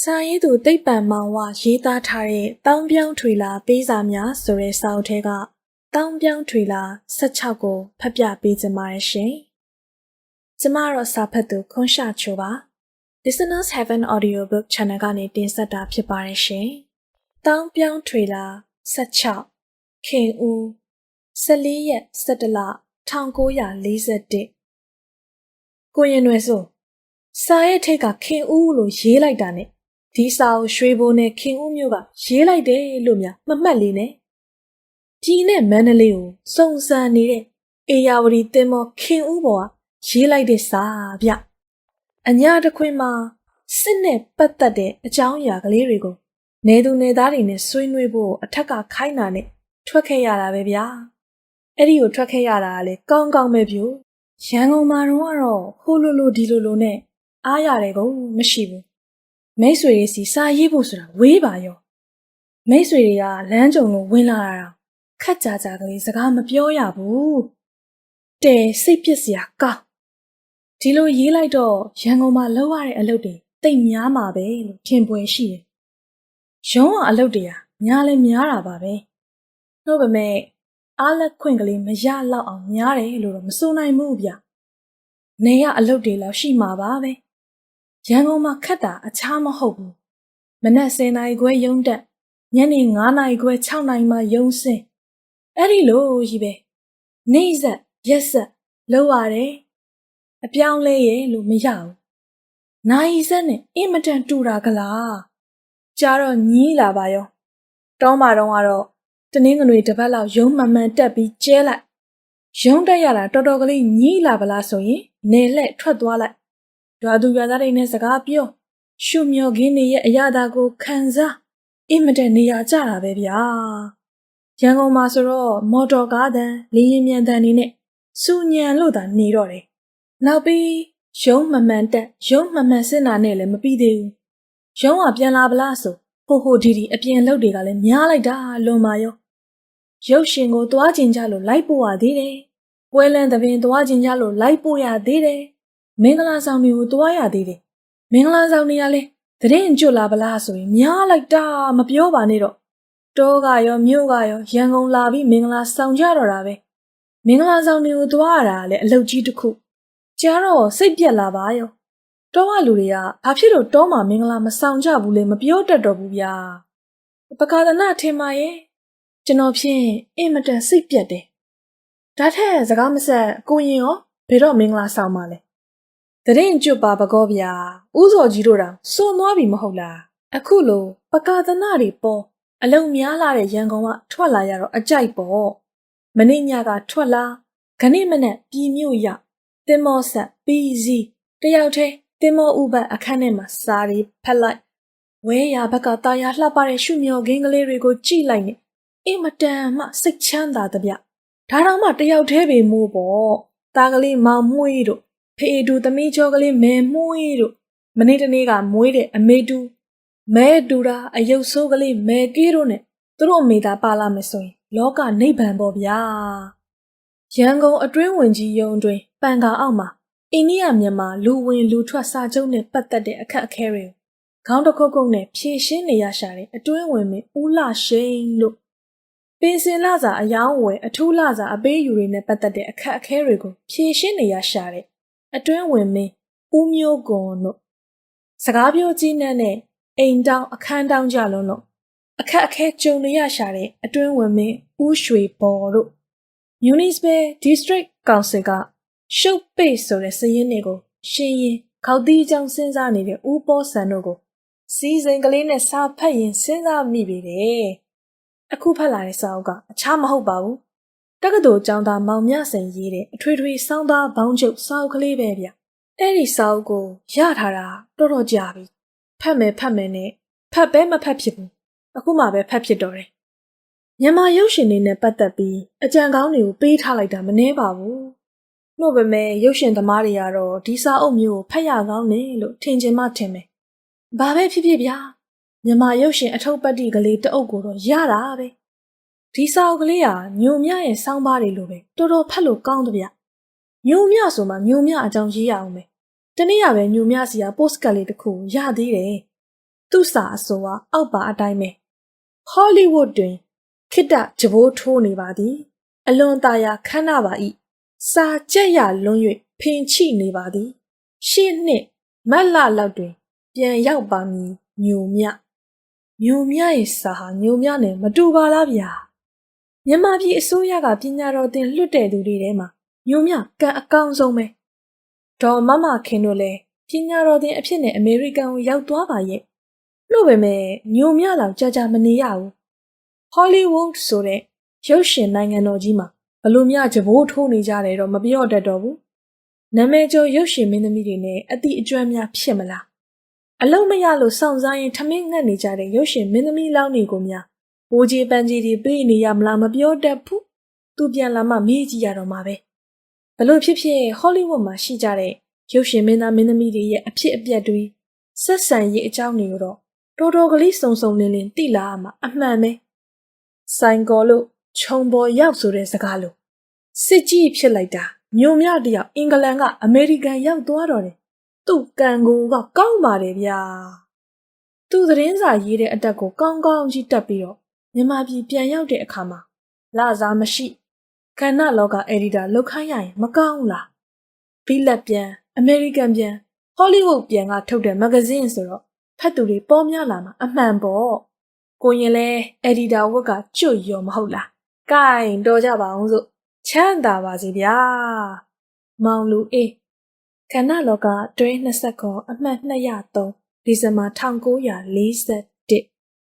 စာရေးသူတိတ်ပံမောင်ဝရေးသားထားတဲ့တောင်းပြောင်းထွေလာပေးစာများဆိုတဲ့စာအုပ်ထဲကတောင်းပြောင်းထွေလာ16ကိုဖတ်ပြပေးခြင်းပါတယ်ရှင်။ကျမတော့စာဖတ်သူခွန်ရှာချိုပါ။ Listeners Heaven Audiobook Channel ကနေတင်ဆက်တာဖြစ်ပါတယ်ရှင်။တောင်းပြောင်းထွေလာ16ခင်ဦး14ရက်17လ1941ကိုရင်ွယ်ဆိုစာရဲ့ထိတ်ကခင်ဦးလို့ရေးလိုက်တာနဲ့ ဒီစာကိုရွှေဘိုးနဲ့ခင်ဦးမျိုးကရေးလိုက်တယ်လို့များမမှတ်လေးနဲ့ကြီးနဲ့မန္တလေးကိုစုံစမ်းနေတဲ့အေယာဝတီတင်မောခင်ဦးဘောကရေးလိုက်တဲ့စာဗျအညာတစ်ခွင်မှာစစ်နဲ့ပတ်သက်တဲ့အကြောင်းအရာကလေးတွေကိုနေသူနေသားတွေနဲ့ဆွေးနွေးဖို့အထက်ကခိုင်းတာနဲ့ထွက်ခဲ့ရတာပဲဗျာအဲ့ဒီကိုထွက်ခဲ့ရတာကလေကောင်းကောင်းပဲပြူရန်ကုန်မှာတော့ကတော့ဟိုလိုလိုဒီလိုလိုနဲ့အားရတယ်ကိုမရှိဘူး မိတ်ဆွေတွေစီစာရေးဖို့ဆိုတာဝေးပါရောမိတ်ဆွေတွေကလမ်းကြုံလို့ဝင်လာတာခက်ကြကြကလေးစကားမပြောရဘူးတဲစိတ်ပစ်စရာကောင်းဒီလိုရေးလိုက်တော့ရန်ကုန်မှာလောက်ရတဲ့အလုပ်တွေတိတ်များမှာပဲလို့ထင်ပွဲရှိတယ်ရုံးကအလုပ်တွေကများလဲများတာပါပဲနှုတ်ပေမဲ့အားလက်ခွင့်ကလေးမရလောက်အောင်များတယ်လို့တော့မဆိုနိုင်ဘူးဗျနေရအလုပ်တွေလောက်ရှိမှာပါပဲ ရန်ကုန်မှာခက်တာအခြားမဟုတ်ဘူးမနက်10:00နာရီခွဲရုံးတက်ညနေ9:00နာရီခွဲ6:00နာရီမှရုံးဆင်းအဲ့ဒီလိုကြီးပဲနေဆက်ရက်ဆက်လောက်ရတယ်အပြောင်းလဲရဲ့လို့မရဘူးနိုင်ဆက်နဲ့အင်မတန်တူတာကလားကြာတော့ညီးလာပါရောတောင်းမာတော့ကတော့တနင်္ဂနွေတစ်ပတ်လောက်ရုံးမှန်မှန်တက်ပြီးကျဲလိုက်ရုံးတက်ရတာတော်တော်ကလေးညီးလာပလားဆိုရင်နေလှဲ့ထွက်သွားလိုက် ရွာသူရွာသားတွေနဲ့စကားပြောရှုမြော်ခင်းနေရဲ့အရာသာကိုခံစားအင်မတန်နေရာကျတာပဲဗျာရန်ကုန်မှာဆိုတော့မော်တော်ကားတန်းလင်းရင်မြန်တန်းနေနဲ့စူညံလို့သာနေတော့တယ်နောက်ပြီးရုံးမမှန်တက်ရုံးမမှန်စင်တာနဲ့လည်းမပြီးသေးဘူးရုံးကပြန်လာပလားဆိုဟိုဟိုဒီဒီအပြင်လုပ်တွေကလည်းများလိုက်တာလွန်ပါရောရုပ်ရှင်ကိုသွားကျင်ကြလို့လိုက်ပို့ရသေးတယ်ပွဲလန်းသပင်သွားကျင်ကြလို့လိုက်ပို့ရသေးတယ် မင်္ဂလာဆောင်တွေကိုတွားရသေးတယ်မင်္ဂလာဆောင်တွေကလည်းသတင်းကျွတ်လာပလားဆိုရင်များလိုက်တာမပြောပါနဲ့တော့တောကရောမြို့ကရောရန်ကုန်လာပြီးမင်္ဂလာဆောင်ကြတော့တာပဲမင်္ဂလာဆောင်တွေကိုတွားရတာလည်းအလုပ်ကြီးတစ်ခုကြားတော့စိတ်ပြက်လာပါရောတောကလူတွေကဘာဖြစ်လို့တောမှာမင်္ဂလာမဆောင်ကြဘူးလဲမပြောတတ်တော့ဘူးဗျာပကာဒနာထင်ပါရဲ့ကျွန်တော်ဖြင့်အင်မတန်စိတ်ပြက်တယ်ဒါထက်စကားမဆက်ကိုရင်ရောဘယ်တော့မင်္ဂလာဆောင်ပါလဲ တရင်ကျွတ်ပါပကောဗျာဥစော်ကြီးတို့တောင်စွန်သွားပြီမဟုတ်လားအခုလိုပကာသနာတွေပေါ်အလုံများလာတဲ့ရန်ကုန်ကထွက်လာရတော့အကြိုက်ပေါ့မနေ့ညကထွက်လာခဏမနဲ့ပြည်မြို့ရတင်မောဆက်ပီစီတယောက်တည်းတင်မောဥပတ်အခန်းထဲမှာစာရီဖက်လိုက်ဝဲရဘက်ကတာယာလှပတဲ့ရှုမြော်ခင်းကလေးတွေကိုကြည့်လိုက်နေအင်မတန်မှစိတ်ချမ်းသာတဲ့ဗျဒါတော့မှတယောက်တည်းပဲမိုးပေါ့တာကလေးမောင်မွေးတို့ ဖေတူသမီးချောကလေးမဲမွှေးတို့မနေ့တနေ့ကမွေးတဲ့အမေတူမဲတူတာအယုတ်ဆိုးကလေးမဲကီးတို့နဲ့သူတို့အမေသားပါလာမယ်ဆိုရင် လောကနိဗ္ဗာန်ပေါ့ဗျာရန်ကုန်အတွင်းဝင်ကြီးယုံတွင်ပန်ကာအောက်မှာအိန္ဒိယမြန်မာလူဝင်လူထွက်စာချုပ်နဲ့ပတ်သက်တဲ့အခက်အခဲတွေခေါင်းတစ်ခုတ်ခုတ်နဲ့ဖြည့်ရှင်းနေရရှာတဲ့အတွင်းဝင်မင်းဦးလရှိန်လို့ပင်စင်လာစာအယောင်းဝယ်အထူးလာစာအပေးယူတွေနဲ့ပတ်သက်တဲ့အခက်အခဲတွေကိုဖြည့်ရှင်းနေရရှာတဲ့ အတွင်းဝင်မင်းဦးမျိုးကွန်တို့စကားပြောကြီးနှံ့တဲ့အိမ်တောင်အခန်းတောင်ကြလုံးလို့အခက်အခဲကြုံနေရရှာတဲ့အတွင်းဝင်မင်းဦးရွှေပေါ်တို့ Municipal District Council ကရှုပ်ပိတ်ဆိုတဲ့စည်ရင်းတွေကိုရှင်းရင်ခေါက်တီးကြောင်စဉ်းစားနေတဲ့ဦးပေါ်ဆန်တို့ကိုစီစဉ်ကလေးနဲ့စာဖတ်ရင်စဉ်းစားမိပြီတဲ့အခုဖတ်လာတဲ့စာအုပ်ကအခြားမဟုတ်ပါဘူး တက္ကသိုလ်ကျောင်းသားမောင်မြစင်ရေးတဲ့အထွေထွေစောင်းသားဘောင်းကျုပ်စာအုပ်ကလေးပဲဗျအဲ့ဒီစာအုပ်ကိုရထားတာတော်တော်ကြာပြီဖတ်မယ်ဖတ်မယ်နဲ့ဖတ်ပဲမဖတ်ဖြစ်ဘူးအခုမှပဲဖတ်ဖြစ်တော့တယ်မြန်မာရုပ်ရှင်တွေနဲ့ပတ်သက်ပြီးအကြံကောင်းတွေကိုပေးထားလိုက်တာမနှဲပါဘူး။နှုတ်ပေမဲ့ရုပ်ရှင်သမားတွေကတော့ဒီစာအုပ်မျိုးကိုဖတ်ရကောင်းတယ်လို့ထင်ချင်မှထင်မယ်။ဘာပဲဖြစ်ဖြစ်ဗျာမြန်မာရုပ်ရှင်အထုပ်ပတ်တိကလေးတအုပ်ကိုတော့ရတာပဲ။ ဒီစာအုပ်ကလေးကညိုမြရဲ့စောင်းပါးတွေလိုပဲတော်တော်ဖတ်လို့ကောင်းတယ်ဗျ။ညိုမြဆိုမှညိုမြအကြောင်းရေးရအောင်ပဲ။တနေ့ကပဲညိုမြစီကပို့စကတ်လေးတစ်ခုရသေးတယ်သူ့စာအဆိုဟာအောက်ပါအတိုင်းပဲဟောလိဝုဒ်တွင်ခိတ္တကြဘိုးထိုးနေပါသည် အလွန်ตาယာခမ်းနားပါ၏စာကြက်ရလွန်း၍ဖင်ချိနေပါသည် ရှေ့နှစ်မတ်လလောက်တွင် ပြန်ရောက်ပါမည်ညိုမြညိုမြရဲ့စာဟာညိုမြနဲ့မတူပါလားဗျာ မြန်မာပြည်အစိုးရကပညာတော်သင်လွတ်တဲ့သူတွေထဲမှာညိုမြကံအကောင်းဆုံးပဲဒေါ်မမခင်တို့လည်းပညာတော်သင်အဖြစ်နဲ့အမေရိကန်ကိုရောက်သွားပါရဲ့လို့ပဲမဲ့ညိုမြလောက်ကြာကြာမနေရဘူးဟောလိဝုဒ်ဆိုတဲ့ရုပ်ရှင်နိုင်ငံတော်ကြီးမှာဘလို့မြကြဘိုးထိုးနေကြတယ်တော့မပြောတတ်တော့ဘူးနာမည်ကျော်ရုပ်ရှင်မင်းသမီးတွေနဲ့အတိအကျွမ်းများဖြစ်မလားအလုံးမရလို့စောင့်စားရင်ထမင်းငတ်နေကြတဲ့ရုပ်ရှင်မင်းသမီးလောင်းတွေကိုများ ဘိုးကြီးပန်းကြီးတွေပေးနေရမလားမပြောတတ်ဘူးသူပြန်လာမှမေးကြည့်ရတော့မှာပဲဘလို့ဖြစ်ဖြစ်ဟောလိဝုဒ်မှာရှိကြတဲ့ရုပ်ရှင်မင်းသားမင်းသမီးတွေရဲ့အဖြစ်အပျက်တွေဆက်ဆံရေးအကြောင်းတွေကိုတော့တော်တော်ကလေးစုံစုံလင်းလင်းသိလာရမှာအမှန်ပဲဆိုင်ကောလို့ခြုံပေါ်ရောက်ဆိုတဲ့စကားလို့စစ်ကြီးဖြစ်လိုက်တာညိုမြတယောက်အင်္ဂလန်ကအမေရိကန်ရောက်သွားတော့တယ်သူ့ကံကိုကကောင်းပါတယ်ဗျာသူသတင်းစာရေးတဲ့အတက်ကိုကောင်းကောင်းကြီးတက်ပြီးတော့ မြန်မာပြည်ပြန်ရောက်တဲ့အခါမှာလာစားမရှိကဏ္ဍလောကအက်ဒီတာလောက်ခိုင်းရရင်မကောင်းလားဘီလက်ပြန်အမေရိကန်ပြန်ဟောလိဝုဒ်ပြန်ကထုတ်တဲ့မဂ္ဂဇင်းဆိုတော့ဖတ်သူတွေပေါ်များလာမှာအမှန်ပေါ့ကိုရင်လဲအက်ဒီတာဝက်ကကျွတ်ရောမဟုတ်လား။ကင်တော်ကြပါအောင်စို့ချမ်းသာပါစေဗျာ။မောင်လူအေးကဏ္ဍလောကတွဲ29အမှတ်203ဒီဇင်ဘာ1940